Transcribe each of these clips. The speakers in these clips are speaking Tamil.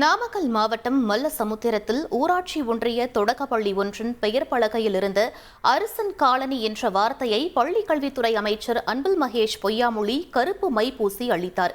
நாமக்கல் மாவட்டம் மல்லசமுத்திரத்தில் ஊராட்சி ஒன்றிய தொடக்கப்பள்ளி ஒன்றின் பெயர் பலகையிலிருந்து அரசன் காலனி என்ற வார்த்தையை பள்ளிக்கல்வித்துறை அமைச்சர் அன்பில் மகேஷ் பொய்யாமொழி கருப்பு மை பூசி அளித்தார்.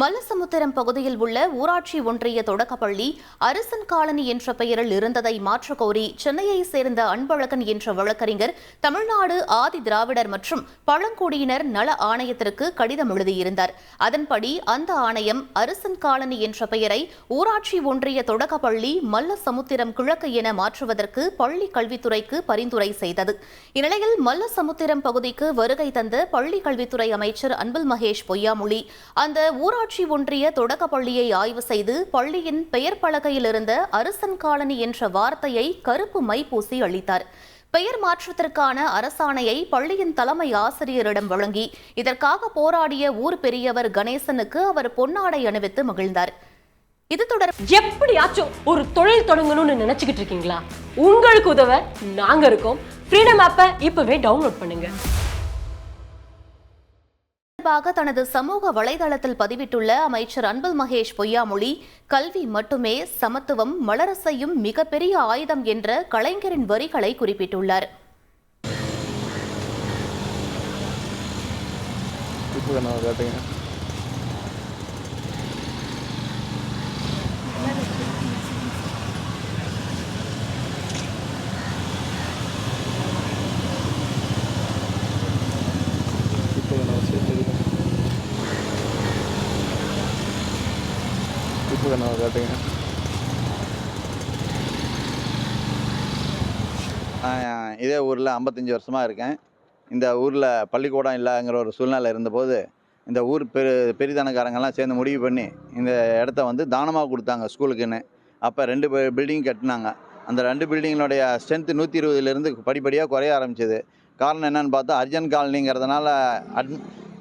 மல்லசமுத்திரம் பகுதியில் உள்ள ஊராட்சி ஒன்றிய தொடக்கப்பள்ளி அரசன் காலனி என்ற பெயரில் இருந்ததை மாற்றக்கோரி சென்னையை சேர்ந்த அன்பழகன் என்ற வழக்கறிஞர் தமிழ்நாடு ஆதி திராவிடர் மற்றும் பழங்குடியினர் நல ஆணையத்திற்கு கடிதம் எழுதியிருந்தார். அதன்படி அந்த ஆணையம் அரசன் காலனி என்ற பெயரை ஊராட்சி ஒன்றிய தொடக்கப்பள்ளி மல்லசமுத்திரம் கிழக்கு என மாற்றுவதற்கு பள்ளி கல்வித்துறைக்கு பரிந்துரை செய்தது. இந்நிலையில் மல்லசமுத்திரம் பகுதிக்கு வருகை தந்த பள்ளி கல்வித்துறை அமைச்சர் அன்பில் மகேஷ் பொய்யாமொழி அந்த ஊராட்சி ஒன்றிய தொடக்கப்பள்ளியை ஆய்வு செய்து பள்ளியின் பெயர் பலகையில் இருந்த அரசன் காலனி என்ற வார்த்தையை கருப்பு மை பூசி அளித்தார் பெயர் மாற்றத்திற்கான அரசாணையை பள்ளியின் தலைமை ஆசிரியரிடம் வழங்கி இதற்காக போராடிய ஊர் பெரியவர் கணேசனுக்கு அவர் பொன்னாடை அணிவித்து மகிழ்ந்தார். இது தொடர் எப்படியாச்சும் ஒரு தொழில் தொடங்கணும்னு நினைச்சுக்கிட்டு இருக்கீங்களா? உங்களுக்கு உதவ நாங்க இருக்கோம். ஃப்ரீடம் ஆப்பை இப்பவே டவுன்லோட் பண்ணுங்க. தொடர்பாக தனது சமூக வலைதளத்தில் பதிவிட்டுள்ள அமைச்சர் அன்பில் மகேஷ் பொய்யாமொழி கல்வி மட்டுமே சமத்துவம் மலர செய்யும் மிகப்பெரிய ஆயுதம் என்ற கலைஞரின் வரிகளை குறிப்பிட்டுள்ளார். இப்போ கேட்டீங்க நான் சேர்த்து இப்போ நான் இதே ஊரில் ஐம்பத்தஞ்சு வருஷமாக இருக்கேன். இந்த ஊரில் பள்ளிக்கூடம் இல்லைங்கிற ஒரு சூழ்நிலை இருந்தபோது இந்த ஊர் பெரு பெரிதானக்காரங்கெல்லாம் சேர்ந்து முடிவு பண்ணி இந்த இடத்த வந்து தானமாக கொடுத்தாங்க ஸ்கூலுக்குன்னு. அப்போ ரெண்டு பில்டிங் கட்டினாங்க. அந்த ரெண்டு பில்டிங்கினுடைய ஸ்ட்ரென்த்து நூற்றி இருபதுலேருந்து படிப்படியாக குறைய ஆரம்பிச்சிது. காரணம் என்னென்னு பார்த்தா அர்ஜென்ட் காலனிங்கிறதுனால அட்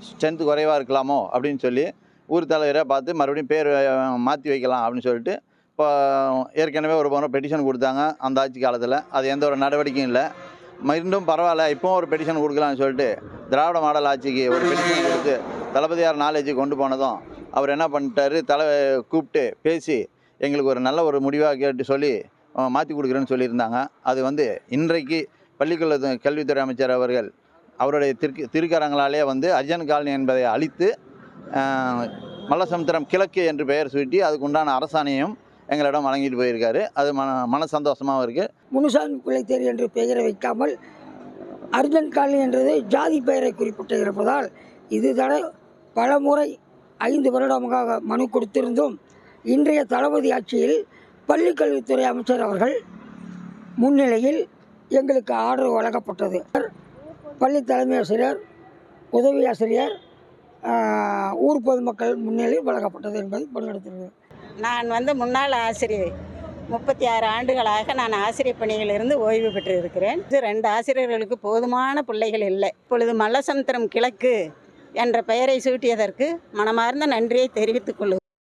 ஸ்ட்ரென்த்து குறைவாக இருக்கலாமோ அப்படின்னு சொல்லி ஊர் தலைவரை பார்த்து மறுபடியும் பேர் மாற்றி வைக்கலாம் அப்படின்னு சொல்லிட்டு இப்போ ஏற்கனவே ஒரு முறை பெட்டிஷன் கொடுத்தாங்க அந்த ஆட்சி காலத்தில். அது எந்த ஒரு நடவடிக்கையும் இல்லை. மீண்டும் பரவாயில்ல இப்போவும் ஒரு பெட்டிஷன் கொடுக்கலாம்னு சொல்லிட்டு திராவிட மாடல் ஆட்சிக்கு ஒரு பெட்டிஷன் கொடுத்து தளபதியார் நாலேஜ் கொண்டு போனதும் அவர் என்ன பண்ணிட்டாரு தலை கூப்பிட்டு பேசி எங்களுக்கு ஒரு நல்ல ஒரு முடிவாக கேட்டு சொல்லி மாற்றி கொடுக்குறேன்னு சொல்லியிருந்தாங்க. அது வந்து இன்றைக்கு பள்ளிக்கல்வி கல்வித்துறை அமைச்சர் அவர்கள் அவருடைய திருக்கு திருக்கரங்களாலே வந்து அர்ஜன் காலனி என்பதை அழித்து மல்லசமுத்திரம் கிழக்கு என்று பெயர் சூட்டி அதுக்கு உண்டான அரசாணையும் எங்களிடம் வழங்கிட்டு போயிருக்காரு. அது மன மன சந்தோஷமாகவும் இருக்குது முனுசாமி பிள்ளைத்தேர் என்று பெயரை வைக்காமல் அர்ஜன் காலனி என்றது ஜாதி பெயரை குறிப்பிட்டு இருப்பதால் இது தடை பல முறை ஐந்து வருடமாக மனு கொடுத்திருந்தும் இன்றைய தளபதி ஆட்சியில் பள்ளிக்கல்வித்துறை அமைச்சர் அவர்கள் முன்னிலையில் எங்களுக்கு ஆர்டர் வழங்கப்பட்டது. பள்ளி தலைமை ஆசிரியர் உதவி ஆசிரியர் ஊர் பொதுமக்கள் முன்னிலையில் வழங்கப்பட்டது என்பதை பணியெடுத்திருக்கிறது நான் வந்து முன்னாள் ஆசிரியர். முப்பத்தி ஆறு ஆண்டுகளாக நான் ஆசிரியர் பணியிலிருந்து ஓய்வு பெற்று இருக்கிறேன் இது ரெண்டு ஆசிரியர்களுக்கு போதுமான பிள்ளைகள் இல்லை. இப்பொழுது மல்லசமுத்திரம் கிழக்கு என்ற பெயரை சூட்டியதற்கு மனமார்ந்த நன்றியை தெரிவித்துக் கொள்கிறேன்.